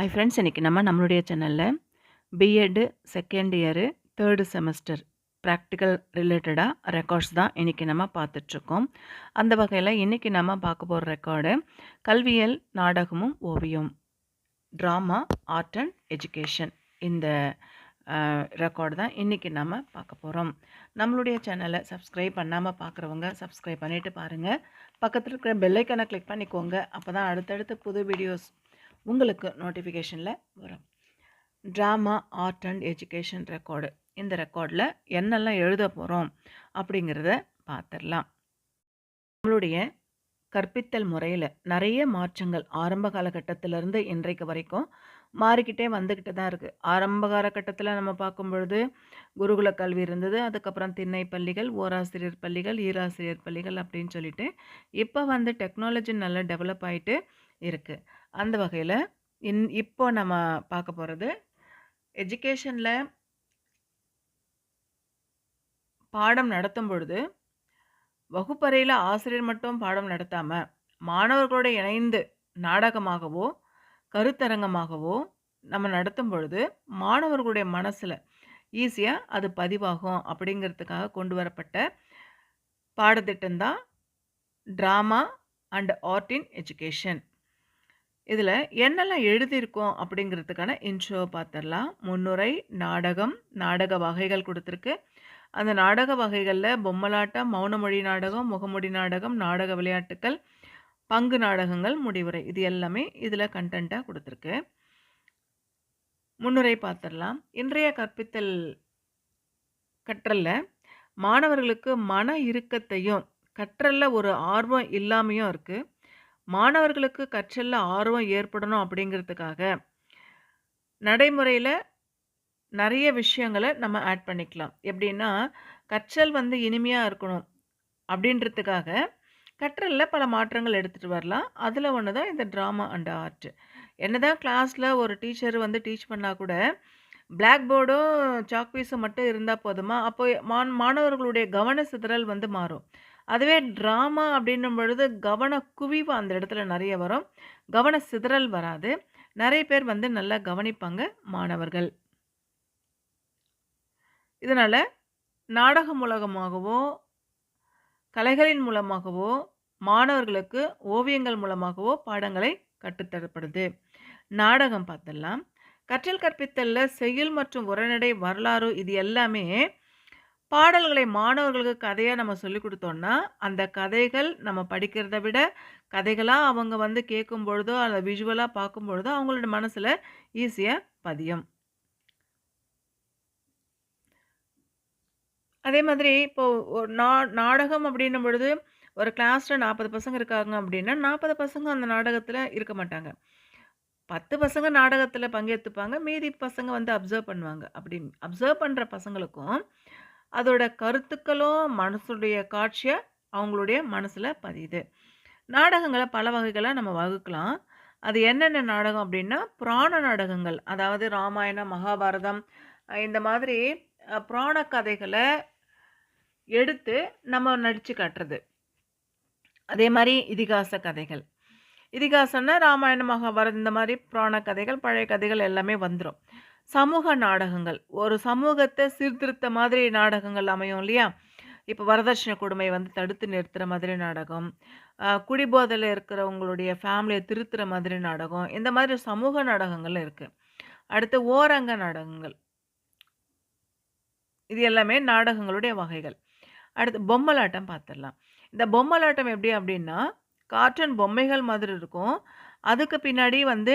ஐ friends இன்றைக்கி நம்ம நம்மளுடைய சேனலில் B Ed second year third semester practical ரிலேட்டடாக ரெக்கார்ட்ஸ் தான் இன்றைக்கி நம்ம பார்த்துட்ருக்கோம் அந்த வகையில் இன்றைக்கி நம்ம பார்க்க போகிற ரெக்கார்டு கல்வியல் நாடகமும் ஓவியம் ட்ராமா ஆர்ட் அண்ட் எஜுகேஷன் இந்த ரெக்கார்டு தான் இன்றைக்கி நம்ம பார்க்க போகிறோம் நம்மளுடைய சேனலை சப்ஸ்கிரைப் பண்ணாமல் பார்க்குறவங்க சப்ஸ்கிரைப் பண்ணிவிட்டு பாருங்கள் பக்கத்தில் இருக்கிற பெல்லைக்கனை கிளிக் பண்ணிக்கோங்க. அப்போ தான் அடுத்தடுத்து புது வீடியோஸ் உங்களுக்கு நோட்டிஃபிகேஷனில் வரும். Drama art and education record இந்த ரெக்கார்டில் என்னெல்லாம் எழுத போகிறோம் அப்படிங்கிறத பார்த்துடலாம் நம்மளுடைய கற்பித்தல் முறையில் நிறைய மாற்றங்கள் ஆரம்ப காலகட்டத்திலேருந்து இன்றைக்கு வரைக்கும் மாறிக்கிட்டே வந்துக்கிட்டு தான் இருக்குது ஆரம்ப காலகட்டத்தில் நம்ம பார்க்கும் பொழுது குருகுல கல்வி இருந்தது அதுக்கப்புறம் திண்ணை பள்ளிகள் ஓராசிரியர் பள்ளிகள் ஈராசிரியர் பள்ளிகள் அப்படின்னு சொல்லிட்டு இப்போ வந்து டெக்னாலஜி நல்லா டெவலப் ஆகிட்டு இருக்குது அந்த வகையில் இன் இப்போ நம்ம பார்க்க போகிறது எஜுகேஷனில் பாடம் நடத்தும் பொழுது வகுப்பறையில் ஆசிரியர் மட்டும் பாடம் நடத்தாமல் மாணவர்களோடு இணைந்து நாடகமாகவோ கருத்தரங்கமாகவோ நம்ம நடத்தும் பொழுது மாணவர்களுடைய மனசில் ஈஸியாக அது பதிவாகும் அப்படிங்கிறதுக்காக கொண்டு வரப்பட்ட பாடத்திட்டம்தான் drama and art in education இதில் என்னெல்லாம் எழுதியிருக்கோம் அப்படிங்கிறதுக்கான இன்ட்ரோ பார்த்துடலாம் முன்னுரை நாடகம் நாடக வகைகள் கொடுத்துருக்கு. அந்த நாடக வகைகளில் பொம்மலாட்டம் மௌனமொழி நாடகம் முகமொழி நாடகம் நாடக விளையாட்டுக்கள் பங்கு நாடகங்கள் முடிவுரை இது எல்லாமே இதில் கண்டென்ட்டாக கொடுத்துருக்கு. முன்னுரை பார்த்துடலாம் இன்றைய கற்பித்தல் கற்றலில் மாணவர்களுக்கு மன இறுக்கத்தையும் கற்றலில் ஒரு ஆர்வம் இல்லாமையும் இருக்குது மாணவர்களுக்கு கற்றலில் ஆர்வம் ஏற்படணும் அப்படிங்கிறதுக்காக நடைமுறையில் நிறைய விஷயங்களை நம்ம ஆட் பண்ணிக்கலாம். எப்படின்னா கற்றல் வந்து இனிமையாக இருக்கணும் அப்படின்றதுக்காக கற்றலில் பல மாற்றங்கள் எடுத்துகிட்டு வரலாம். அதில் ஒன்று தான் இந்த ட்ராமா அண்ட் ஆர்ட் என்ன தான் கிளாஸில் ஒரு டீச்சர் வந்து டீச் பண்ணால் கூட பிளாக் போர்டும் சாக்பீஸும் மட்டும் இருந்தால் போதுமா? அப்போ மாணவர்களுடைய கவன சிதறல் வந்து மாறும். அதுவே ட்ராமா அப்படின்னும் பொழுது கவன குவிவு அந்த இடத்துல நிறைய வரும். கவன சிதறல் வராது. நிறைய பேர் வந்து நல்லா கவனிப்பாங்க மாணவர்கள். இதனால் நாடகம் மூலமாகவோ கலைகளின் மூலமாகவோ மாணவர்களுக்கு ஓவியங்கள் மூலமாகவோ பாடங்களை கற்றுத்தரப்படுது. நாடகம் பார்த்துடலாம். கற்றல் கற்பித்தலில் செயல் மற்றும் உரைநடை வரலாறு இது எல்லாமே பாடல்களை மாணவர்களுக்கு கதையாக நம்ம சொல்லி கொடுத்தோம்னா அந்த கதைகள் நம்ம படிக்கிறத விட கதைகளாக அவங்க வந்து கேட்கும் பொழுதோ அதை விஷுவலாக பார்க்கும் பொழுதோ அவங்களோட மனசில் ஈஸியாக பதியும். அதே மாதிரி இப்போது நா நாடகம் அப்படின்னும் பொழுது ஒரு கிளாஸில் நாற்பது பசங்க இருக்காங்க அப்படின்னா நாற்பது பசங்க அந்த நாடகத்தில் இருக்க மாட்டாங்க. பத்து பசங்க நாடகத்தில் பங்கேற்றுப்பாங்க மீதி பசங்க வந்து அப்சர்வ் பண்ணுவாங்க. அப்படி அப்சர்வ் பண்ணுற பசங்களுக்கும் அதோட கருத்துக்களும் மனசுடைய காட்சியை அவங்களுடைய மனசில் பதியுது. நாடகங்களை பல வகைகளாக நம்ம வகுக்கலாம். அது என்னென்ன நாடகம் அப்படின்னா புராண நாடகங்கள். அதாவது ராமாயணம் மகாபாரதம் இந்த மாதிரி புராண கதைகளை எடுத்து நம்ம நடித்து காட்டுறது. அதே மாதிரி இதிகாச கதைகள். இதிகாசம்னா ராமாயணம் மகாபாரதம் இந்த மாதிரி புராண கதைகள் பழைய கதைகள் எல்லாமே வந்துடும் சமூக நாடகங்கள். ஒரு சமூகத்தை சீர்திருத்த மாதிரி நாடகங்கள் அமையும் இல்லையா? இப்போ வரதட்சணை கொடுமை வந்து தடுத்து நிறுத்துகிற மாதிரி நாடகம். குடிபோதையில் இருக்கிறவங்களுடைய ஃபேமிலியை திருத்துற மாதிரி நாடகம். இந்த மாதிரி சமூக நாடகங்கள் இருக்குது அடுத்து ஓரங்க நாடகங்கள். இது எல்லாமே நாடகங்களுடைய வகைகள். அடுத்து பொம்மலாட்டம் பார்த்துடலாம் இந்த பொம்மலாட்டம் எப்படி அப்படின்னா கார்ட்டூன் பொம்மைகள் மாதிரி இருக்கும். அதுக்கு பின்னாடி வந்து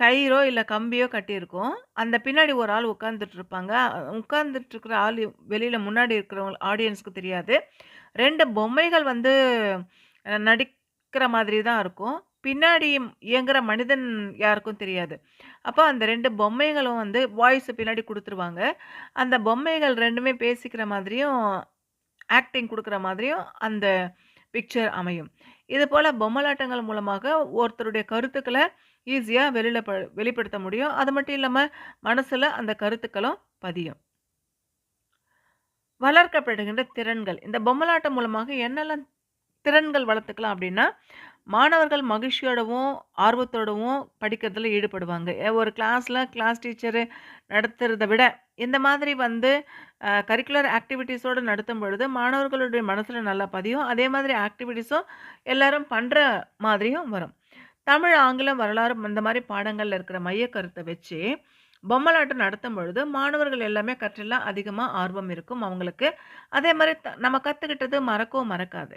கயிறோ இல்லை கம்பியோ கட்டியிருக்கும். அந்த பின்னாடி ஒரு ஆள் உட்காந்துட்டு இருப்பாங்க உட்காந்துட்டு இருக்கிற ஆள் வெளியில் முன்னாடி இருக்கிறவங்க ஆடியன்ஸ்க்கு தெரியாது. ரெண்டு பொம்மைகள் வந்து நடிக்கிற மாதிரி தான் இருக்கும். பின்னாடி இயங்குகிற மனிதன் யாருக்கும் தெரியாது. அப்போ அந்த ரெண்டு பொம்மைகளும் வந்து வாய்ஸ் பின்னாடி கொடுத்துருவாங்க. அந்த பொம்மைகள் ரெண்டுமே பேசிக்கிற மாதிரியும் ஆக்டிங் கொடுக்குற மாதிரியும் அந்த பிக்சர் அமையும். இது போல் பொம்மலாட்டங்கள் மூலமாக ஒருத்தருடைய கருத்துக்களை ஈஸியாக வெளியில் ப வெளிப்படுத்த முடியும் அது மட்டும் இல்லாமல் மனசில் அந்த கருத்துக்களும் பதியும் வளர்க்கப்படுகின்ற திறன்கள் இந்த பொம்மலாட்டம் மூலமாக என்னெல்லாம் திறன்கள் வளர்த்துக்கலாம் அப்படின்னா மாணவர்கள் மகிழ்ச்சியோடவும், ஆர்வத்தோடவும் படிக்கிறதுல ஈடுபடுவாங்க. ஒரு கிளாஸில் கிளாஸ் டீச்சரு நடத்துகிறத விட, இந்த மாதிரி வந்து கரிக்குலர் ஆக்டிவிட்டீஸோடு நடத்தும் பொழுது, மாணவர்களுடைய மனசில் நல்லா பதியும். அதே மாதிரி ஆக்டிவிட்டீஸும் எல்லாரும் பண்ணுற மாதிரியும் வரும். தமிழ், ஆங்கிலம், வரலாறு இந்த மாதிரி பாடங்களில் இருக்கிற மையக்கருத்தை வச்சு, பொம்மலாட்டம் நடத்தும் பொழுது, மாணவர்கள் எல்லாமே கற்றல்ல அதிகமாக ஆர்வம் இருக்கும் அவங்களுக்கு. அதே மாதிரி த நம்ம கற்றுக்கிட்டது மறக்கவும் மறக்காது.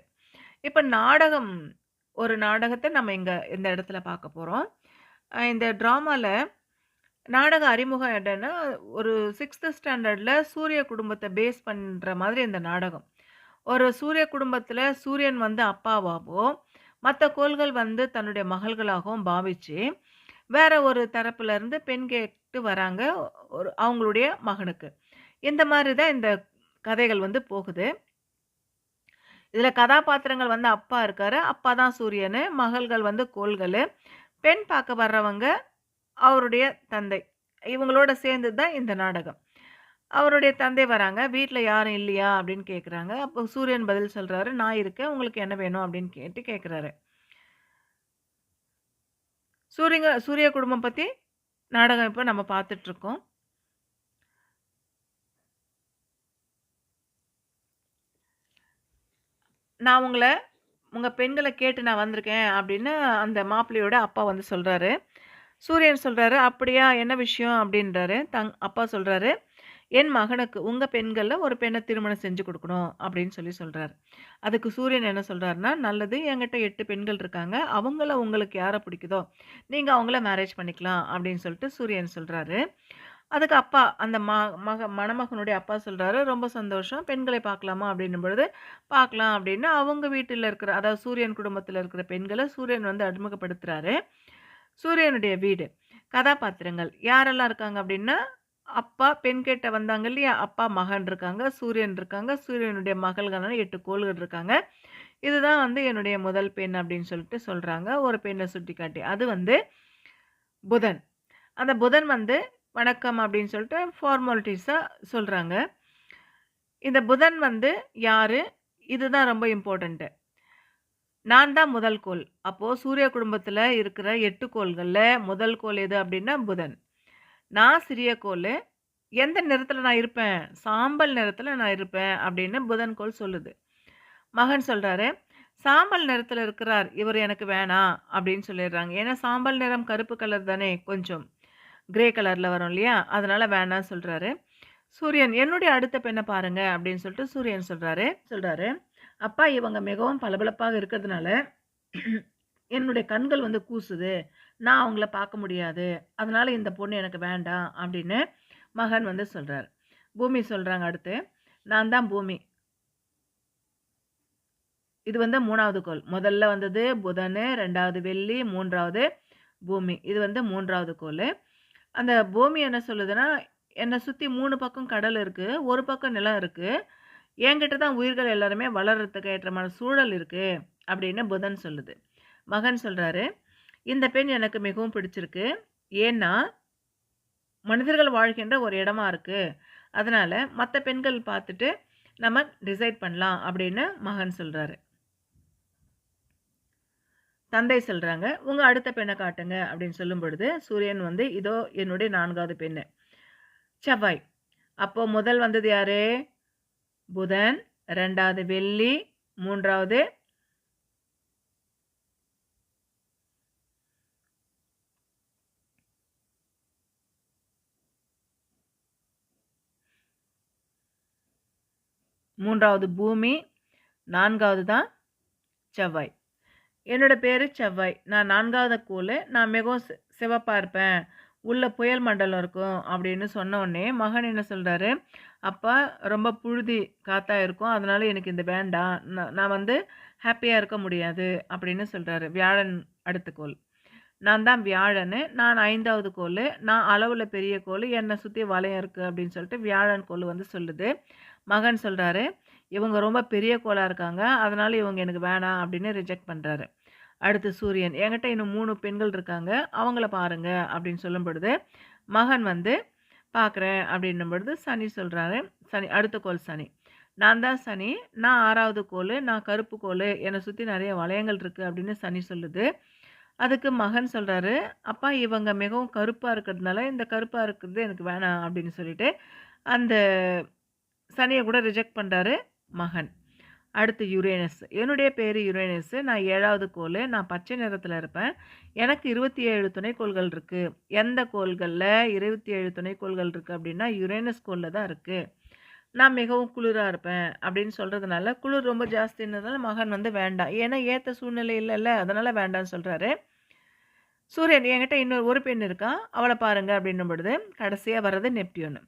இப்போ நாடகம் ஒரு நாடகத்தை நம்ம இங்கே இந்த இடத்துல பார்க்க போகிறோம் இந்த ட்ராமாவில் நாடக அறிமுகம் என்னன்னா, ஒரு சிக்ஸ்த்து ஸ்டாண்டர்டில் சூரிய குடும்பத்தை பேஸ் பண்ணுற மாதிரி இந்த நாடகம். ஒரு சூரிய குடும்பத்தில் சூரியன் வந்து அப்பாவாவும், மற்ற கோள்கள் வந்து தன்னுடைய மகள்களாகவும் பாவிச்சு, வேற ஒரு தரப்புலருந்து பெண் கேட்டு வராங்க, ஒரு அவங்களுடைய மகனுக்கு. இந்த மாதிரி தான் இந்த கதைகள் வந்து போகுது. இதில் கதாபாத்திரங்கள் வந்து அப்பா இருக்காரு. அப்பா தான் சூரியனு. மகள்கள் வந்து கோள்கள் பெண் பார்க்க வர்றவங்க அவருடைய தந்தை. இவங்களோட சேர்ந்து தான் இந்த நாடகம். அவருடைய தந்தை வராங்க. வீட்டில் யாரும் இல்லையா?" அப்படின்னு கேட்குறாங்க. அப்போ சூரியன் பதில் சொல்கிறாரு "நான் இருக்கேன். உங்களுக்கு என்ன வேணும்?" அப்படின்னு கேட்டு கேட்குறாரு. சூரியங்க சூரிய குடும்பம் பற்றி நாடகம் இப்போ நம்ம பார்த்துட்ருக்கோம் "நான் உங்களை உங்கள் பெண்களை கேட்டு நான் வந்திருக்கேன்." அப்படின்னு அந்த மாப்பிள்ளையோட அப்பா வந்து சொல்கிறாரு சூரியன் சொல்கிறாரு "அப்படியா? என்ன விஷயம்?" அப்படின்றாரு. தங் அப்பா சொல்கிறாரு "என் மகனுக்கு உங்கள் பெண்களில் ஒரு பெண்ணை திருமணம் செஞ்சு கொடுக்கணும் அப்படின்னு சொல்லி சொல்கிறார் அதுக்கு சூரியன் என்ன சொல்கிறாருன்னா "நல்லது. என்கிட்ட எட்டு பெண்கள் இருக்காங்க. அவங்கள உங்களுக்கு யாரை பிடிக்குதோ, நீங்கள் அவங்கள மேரேஜ் பண்ணிக்கலாம்." அப்படின்னு சொல்லிட்டு சூரியன் சொல்கிறாரு அதுக்கு அப்பா அந்த ம மக மணமகனுடைய அப்பா சொல்கிறாரு "ரொம்ப சந்தோஷம். பெண்களை பார்க்கலாமா?" அப்படின்னும் பொழுது, "பார்க்கலாம்." அப்படின்னு அவங்க வீட்டில் இருக்கிற அதாவது சூரியன் குடும்பத்தில் இருக்கிற பெண்களை சூரியன் வந்து அறிமுகப்படுத்துகிறாரு சூரியனுடைய வீடு. கதாபாத்திரங்கள் யாரெல்லாம் இருக்காங்க அப்படின்னா, அப்பா பெண் கேட்ட வந்தாங்க இல்லையா? அப்பா, மகன் இருக்காங்க. சூரியன் இருக்காங்க. சூரியனுடைய மகள்கள்னால 8 கோள்கள் இருக்காங்க. இதுதான் வந்து என்னுடைய முதல் பெண் அப்படின்னு சொல்லிட்டு சொல்கிறாங்க ஒரு பெண்ணை சுட்டி காட்டி அது வந்து புதன். அந்த புதன் வந்து வணக்கம் அப்படின்னு சொல்லிட்டு ஃபார்மாலிட்டிஸாக சொல்கிறாங்க இந்த புதன் வந்து யார் இதுதான் ரொம்ப இம்பார்ட்டண்ட்டு நான் தான் முதல் கோள். அப்போது சூரிய குடும்பத்தில் இருக்கிற எட்டு கோள்களில் முதல் கோள் எது அப்படின்னா புதன். நான் சிறிய கோள் எந்த நிறத்தில் நான் இருப்பேன்? சாம்பல் நிறத்தில் நான் இருப்பேன் அப்படின்னு புதன் கோள் சொல்லுது. மகன் சொல்கிறாரு "சாம்பல் நிறத்தில் இருக்கிறார். இவர் எனக்கு வேணாம்." அப்படின்னு சொல்லிடுறாங்க. ஏன்னா சாம்பல் நிறம் கருப்பு கலர் தானே கொஞ்சம். கிரே கலரில் வரும் இல்லையா? அதனால் வேணாம் சொல்கிறாரு சூரியன், "என்னுடைய அடுத்த பெண்ணை பாருங்க." அப்படின்னு சொல்லிட்டு சூரியன் சொல்கிறாரு சொல்கிறாரு "அப்பா இவங்க மிகவும் பளபளப்பாக இருக்கிறதுனால, என்னுடைய கண்கள் வந்து கூசுது. நான் அவங்கள பார்க்க முடியாது. அதனால் இந்த பொண்ணு எனக்கு வேண்டாம்." அப்படின்னு மகன் வந்து சொல்கிறார் பூமி சொல்கிறாங்க அடுத்து, "நான் தான் பூமி." இது வந்து மூணாவது கோள். முதல்ல வந்தது புதனு, ரெண்டாவது வெள்ளி, மூன்றாவது பூமி. இது வந்து மூன்றாவது கோல் அந்த பூமி என்ன சொல்லுதுன்னா, என்னை சுற்றி மூணு பக்கம் கடல் இருக்குது ஒரு பக்கம் நிலம் இருக்குது என்கிட்ட தான் உயிர்கள் எல்லாருமே வளர்றதுக்கு ஏற்றமான சூழல் இருக்குது அப்படின்னு புதன் சொல்லுது. மகன் சொல்கிறாரு "இந்த பெண் எனக்கு மிகவும் பிடிச்சிருக்கு. ஏன்னா, மனிதர்கள் வாழ்கின்ற ஒரு இடமா இருக்குது அதனால் மற்ற பெண்கள் பார்த்துட்டு நம்ம டிசைட் பண்ணலாம்." அப்படின்னு மகன் சொல்கிறாரு தந்தை சொல்கிறாங்க உங்கள் அடுத்த பெண்ணை காட்டுங்க." அப்படின்னு சொல்லும் பொழுது, சூரியன் வந்து, "இதோ என்னுடைய நான்காவது பெண்ணு." செவ்வாய். அப்போ முதல் வந்தது யாரு? புதன், ரெண்டாவது வெள்ளி, மூன்றாவது மூன்றாவது பூமி, நான்காவது தான் செவ்வாய். என்னோட பேர் செவ்வாய். நான் 4வது கோளு. நான் மிகவும் சி இருப்பேன். உள்ள புயல் மண்டலம் இருக்கும்." அப்படின்னு சொன்ன உடனே மகன் என்ன சொல்கிறாரு "அப்பா ரொம்ப புழுதி காற்றாக இருக்கும். அதனால எனக்கு இந்த வேண்டாம். நான் நான் வந்து ஹாப்பியாக இருக்க முடியாது." அப்படின்னு சொல்கிறாரு வியாழன் அடுத்த கோள். "நான் தான் வியாழன் நான் ஐந்தாவது கோள் நான் அளவில் பெரிய கோள் என்னை சுற்றி வளையம் இருக்குது அப்படின்னு சொல்லிட்டு வியாழன் கோள் வந்து சொல்லுது. மகன் சொல்கிறாரு "இவங்க ரொம்ப பெரிய கோளாக இருக்காங்க. அதனால் இவங்க எனக்கு வேணாம்." அப்படின்னு ரிஜெக்ட் பண்ணுறாரு அடுத்து சூரியன், "என்கிட்ட இன்னும் மூணு பெண்கள் இருக்காங்க. அவங்கள பாருங்க." அப்படின்னு சொல்லும் பொழுது, மகன் வந்து, "பார்க்குறேன்." அப்படின்னும் பொழுது சனி சொல்கிறாரு சனி அடுத்த கோல் சனி. நான் தான் சனி நான் ஆறாவது கோல் நான் கருப்பு கோல் என்னை சுற்றி நிறைய வளையங்கள் இருக்குது அப்படின்னு சனி சொல்லுது அதுக்கு மகன் சொல்கிறாரு அப்பா இவங்க மிகவும் கருப்பாக இருக்கிறதுனால இந்த கருப்பாக இருக்கிறது எனக்கு வேணாம் அப்படின்னு சொல்லிட்டு அந்த சனியை கூட ரிஜெக்ட் பண்ணுறாரு மகன். அடுத்து யுரேனஸ் என்னுடைய பேர் யுரேனஸ் நான் ஏழாவது கோள். நான் பச்சை நிறத்தில் இருப்பேன். எனக்கு இருபத்தி ஏழு துணைக்கோள்கள் இருக்குது எந்த கோள்களில் இருபத்தி ஏழு துணைக்கோள்கள் இருக்குது அப்படின்னா யுரேனஸ் கோலில் தான் இருக்குது நான் மிகவும் குளிராக இருப்பேன் அப்படின்னு சொல்கிறதுனால குளிர் ரொம்ப ஜாஸ்தின்றதுனால மகன் வந்து வேண்டாம். ஏன்னா ஏற்ற சூழ்நிலை இல்லைல்ல அதனால் வேண்டாம்னு சொல்கிறாரு சூரியன் என்கிட்ட இன்னொரு ஒரு பெண் இருக்கா? அவளை பாருங்கள் அப்படின்னும் பொழுது கடைசியாக வர்றது நெப்டியூன்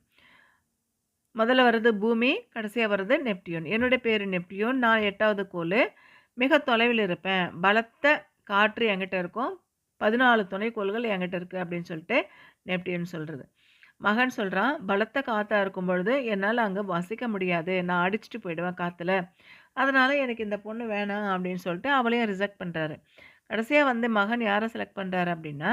முதல்ல வர்றது பூமி கடைசியாக வர்றது நெப்டியூன். என்னுடைய பேர் நெப்டியூன். நான் எட்டாவது கோள். மிக தொலைவில் இருப்பேன். பலத்த காற்று என்கிட்ட இருக்கும். பதினாலு துணைக்கோள்கள் என்கிட்ட இருக்குது அப்படின்னு சொல்லிட்டு நெப்டியூன் சொல்கிறது மகன் சொல்கிறான் பலத்த காற்றாக இருக்கும் பொழுது என்னால் அங்கே வசிக்க முடியாது. நான் அடிச்சுட்டு போயிடுவேன் காற்றுல அதனால் எனக்கு இந்த பொண்ணு வேணாம் அப்படின்னு சொல்லிட்டு அவளையும் ரிஜெக்ட் பண்ணுறாரு கடைசியாக வந்து மகன் யாரை செலக்ட் பண்ணுறாரு அப்படின்னா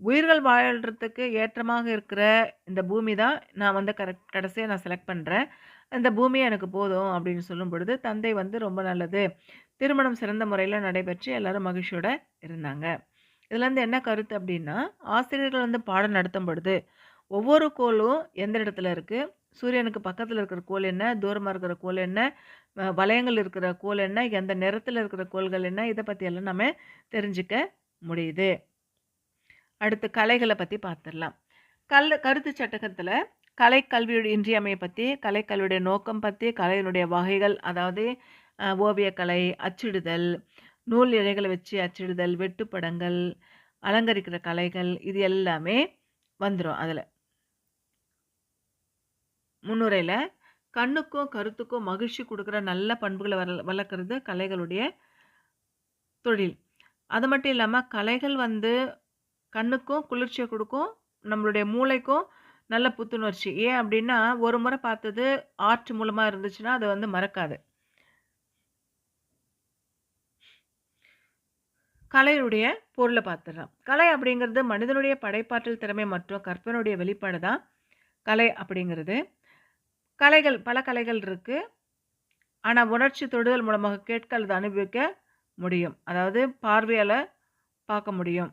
உயிர்கள் வாழ்கிறதுக்கு ஏற்றமாக இருக்கிற இந்த பூமி தான் நான் வந்து கரெக்ட் கடைசியாக நான் செலக்ட் பண்ணுறேன் இந்த பூமி எனக்கு போதும் அப்படின்னு சொல்லும் பொழுது தந்தை வந்து ரொம்ப நல்லது. திருமணம் சிறந்த முறையில் நடைபெற்று எல்லாரும் மகிழ்ச்சியோட இருந்தாங்க. இதுலேருந்து என்ன கருத்து அப்படின்னா ஆசிரியர்கள் வந்து பாடம் நடத்தும் பொழுது ஒவ்வொரு கோளும் எந்த இடத்துல இருக்குது சூரியனுக்கு பக்கத்தில் இருக்கிற கோள் என்ன? தூரமாக இருக்கிற கோள் என்ன? வளையங்கள் இருக்கிற கோள் என்ன? எந்த நிறத்தில் இருக்கிற கோள்கள் என்ன? இதை பற்றியெல்லாம் நம்ம தெரிஞ்சுக்க முடியுது. அடுத்து கலைகளை பற்றி பார்த்துடலாம் கல் கருத்து சட்டகத்தில் கலை கல்வியுடைய இன்றியமையை பற்றி கலைக்கல்வியுடைய நோக்கம் பற்றி கலையினுடைய வகைகள் அதாவது ஓவியக்கலை அச்சிடுதல் நூல் இழைகளை வச்சு அச்சிடுதல் வெட்டுப்படங்கள் அலங்கரிக்கிற கலைகள் இது எல்லாமே வந்துடும் அதில். முன்னுரையில் கண்ணுக்கும் கருத்துக்கும் மகிழ்ச்சி கொடுக்குற நல்ல பண்புகளை வள வளர்க்குறது கலைகளுடைய தொழில். அது மட்டும் இல்லாமல் கலைகள் வந்து கண்ணுக்கும் குளிர்ச்சியை கொடுக்கும் நம்மளுடைய மூளைக்கும் நல்ல புத்துணர்ச்சி. ஏன் அப்படின்னா ஒரு முறை பார்த்தது ஆர்ட் மூலமாக இருந்துச்சுன்னா அதை வந்து மறக்காது. கலையுடைய பொருளை பார்த்துடலாம். கலை அப்படிங்கிறது மனிதனுடைய படைப்பாற்றல் திறமை மற்றும் கற்பனுடைய வெளிப்பாடு தான் கலை அப்படிங்கிறது. கலைகள் பல கலைகள் இருக்குது ஆனால் உணர்ச்சி தொடுதல் மூலமாக கேட்க அல்லது அனுபவிக்க முடியும். அதாவது பார்வையால் பார்க்க முடியும்.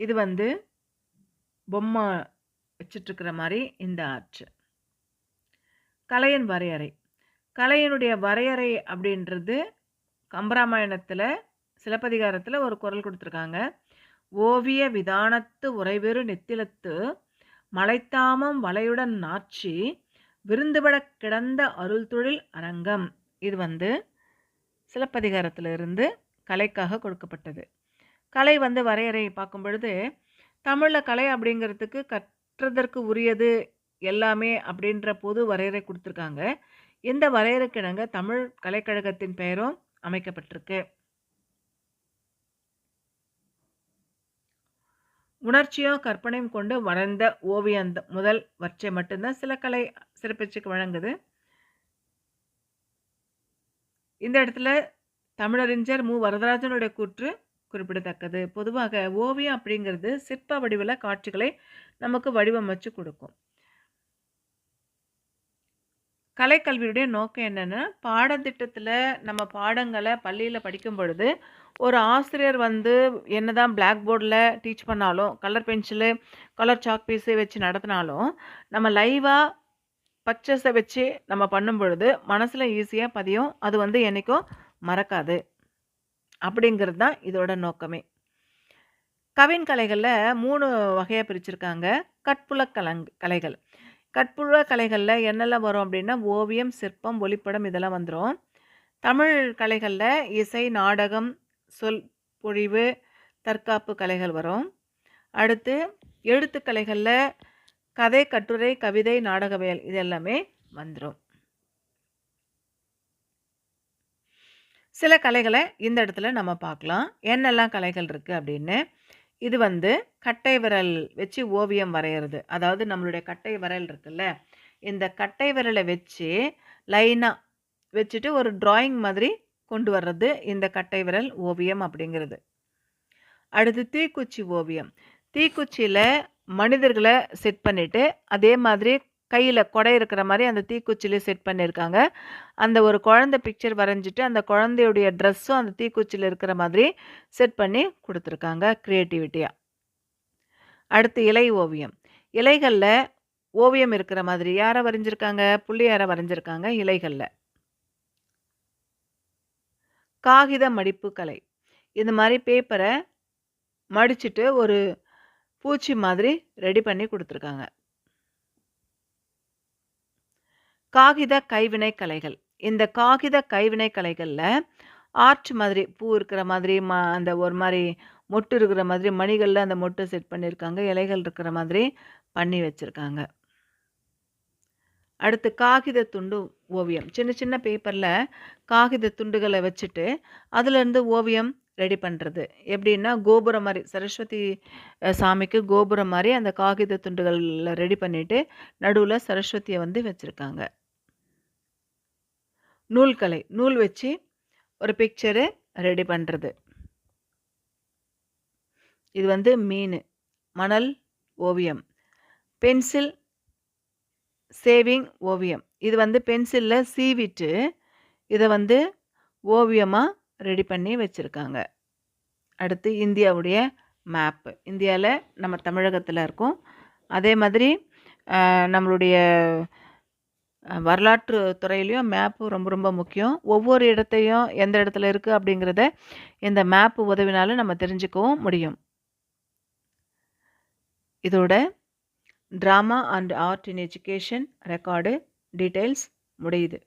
இது வந்து பொம்மை வச்சிட்ருக்கிற மாதிரி இந்த ஆர்ட் கலையின் வரையறை. கலையினுடைய வரையறை அப்படின்றது கம்பராமாயணத்தில் சிலப்பதிகாரத்தில் ஒரு குரல் கொடுத்துருக்காங்க. ஓவிய விதானத்து உறைவெறு நெத்திலத்து மலைத்தாமம் வலையுடன் நாச்சி விருந்துபடக் கிடந்த அருள் தொழில் அரங்கம். இது வந்து சிலப்பதிகாரத்தில் இருந்து கலைக்காக கொடுக்கப்பட்டது. கலை வந்து வரையறை பார்க்கும் பொழுது தமிழில் கலை அப்படிங்கிறதுக்கு கற்றதற்கு உரியது எல்லாமே அப்படின்ற பொது வரையறை கொடுத்துருக்காங்க. இந்த வரையறைக்கிணங்க தமிழ் கலைக்கழகத்தின் பெயரும் அமைக்கப்பட்டிருக்கு. உணர்ச்சியும் கற்பனையும் கொண்டு வளர்ந்த ஓவியம் முதல் வர்ச்சை மட்டும்தான் சில கலை சிறப்பிச்சுக்கு வழங்குது. இந்த இடத்துல தமிழறிஞர் மு. வரதராஜனுடைய கூற்று குறிப்பிடத்தக்கது. பொதுவாக ஓவியம் அப்படிங்கிறது சிற்ப வடிவில் காட்சிகளை நமக்கு வடிவமைச்சு கொடுக்கும். கலைக்கல்வியுடைய நோக்கம் என்னென்னா பாடத்திட்டத்தில் நம்ம பாடங்களை பள்ளியில் படிக்கும் பொழுது ஒரு ஆசிரியர் வந்து என்னதான் பிளாக் போர்டில் டீச் பண்ணாலும் colour pencil colour chalk piece வச்சு நடத்தினாலும் நம்ம லைவாக பச்சஸை வச்சு நம்ம பண்ணும் பொழுது மனசில் ஈஸியாக பதியும். அது வந்து என்றைக்கும் மறக்காது. அப்படிங்கிறது தான் இதோட நோக்கமே. கவின் கலைகளில் மூணு வகையாக பிரிச்சிருக்காங்க. கட்புல கலங் கலைகள். கற்புல கலைகளில் என்னெல்லாம் வரும் அப்படின்னா ஓவியம் சிற்பம் ஒளிப்படம் இதெல்லாம் வந்துடும் தமிழ் கலைகளில் இசை நாடகம் சொல் பொழிவு தற்காப்பு கலைகள் வரும். அடுத்து எழுத்துக்கலைகளில் கதை கட்டுரை கவிதை நாடகவியல் இது எல்லாமே வந்துடும் சில கலைகளை இந்த இடத்துல நம்ம பார்க்கலாம் என்னெல்லாம் கலைகள் இருக்குது அப்படின்னு. இது வந்து கட்டை விரல் வச்சு ஓவியம் வரைகிறது அதாவது நம்மளுடைய கட்டை விரல் இருக்குல்ல இந்த கட்டை விரலை வச்சு லைனாக வச்சுட்டு ஒரு டிராயிங் மாதிரி கொண்டு வர்றது இந்த கட்டை விரல் ஓவியம் அப்படிங்கிறது. அடுத்து தீக்குச்சி ஓவியம். தீக்குச்சியில் மனிதர்களை செட் பண்ணிவிட்டு அதே மாதிரி கையில் கொடை இருக்கிற மாதிரி அந்த தீக்குச்சிலே செட் பண்ணியிருக்காங்க. அந்த ஒரு குழந்தை பிக்சர் வரைஞ்சிட்டு அந்த குழந்தையுடைய ட்ரெஸ்ஸும் அந்த தீக்குச்சியில் இருக்கிற மாதிரி செட் பண்ணி கொடுத்துருக்காங்க க்ரியேட்டிவிட்டியாக அடுத்து இலை ஓவியம். இலைகளில் ஓவியம் இருக்கிற மாதிரி யாரை வரைஞ்சிருக்காங்க? புள்ளியாரை வரைஞ்சிருக்காங்க? இலைகளில். காகித மடிப்பு கலை. இந்த மாதிரி பேப்பரை மடிச்சுட்டு ஒரு பூச்சி மாதிரி ரெடி பண்ணி கொடுத்துருக்காங்க. காகித கைவினை கலைகள். இந்த காகித கைவினை கலைகளில் ஆர்ட் மாதிரி பூ இருக்கிற மாதிரி ம அந்த ஒரு மாதிரி மொட்டு இருக்கிற மாதிரி மணிகளில் அந்த மொட்டு செட் பண்ணியிருக்காங்க இலைகள் இருக்கிற மாதிரி பண்ணி வச்சுருக்காங்க. அடுத்து காகித துண்டு ஓவியம். சின்ன சின்ன பேப்பரில் காகித துண்டுகளை வச்சுட்டு அதுலேருந்து ஓவியம் ரெடி பண்ணுறது எப்படின்னா கோபுரம் மாதிரி சரஸ்வதி சாமிக்கு கோபுரம் மாதிரி அந்த காகித துண்டுகளில் ரெடி பண்ணிவிட்டு நடுவில் சரஸ்வதியை வந்து வச்சுருக்காங்க. நூல்கலை நூல் வச்சு ஒரு பிக்சரு ரெடி பண்ணுறது இது வந்து மீன் மணல் ஓவியம். பென்சில் சேவிங் ஓவியம். இது வந்து பென்சிலில் சீவிட்டு இதை வந்து ஓவியமாக ரெடி பண்ணி வச்சுருக்காங்க. அடுத்து இந்தியாவுடைய மேப்பு இந்தியாவில் நம்ம தமிழகத்தில் இருக்கோம். அதே மாதிரி நம்மளுடைய வரலாற்று துறையிலையும் மேப்பு ரொம்ப ரொம்ப முக்கியம். ஒவ்வொரு இடத்தையும் எந்த இடத்துல இருக்குது அப்படிங்கிறத இந்த மேப்பு உதவினாலும் நம்ம தெரிஞ்சுக்கவும் முடியும். இதோட drama and art in education record details முடியுது.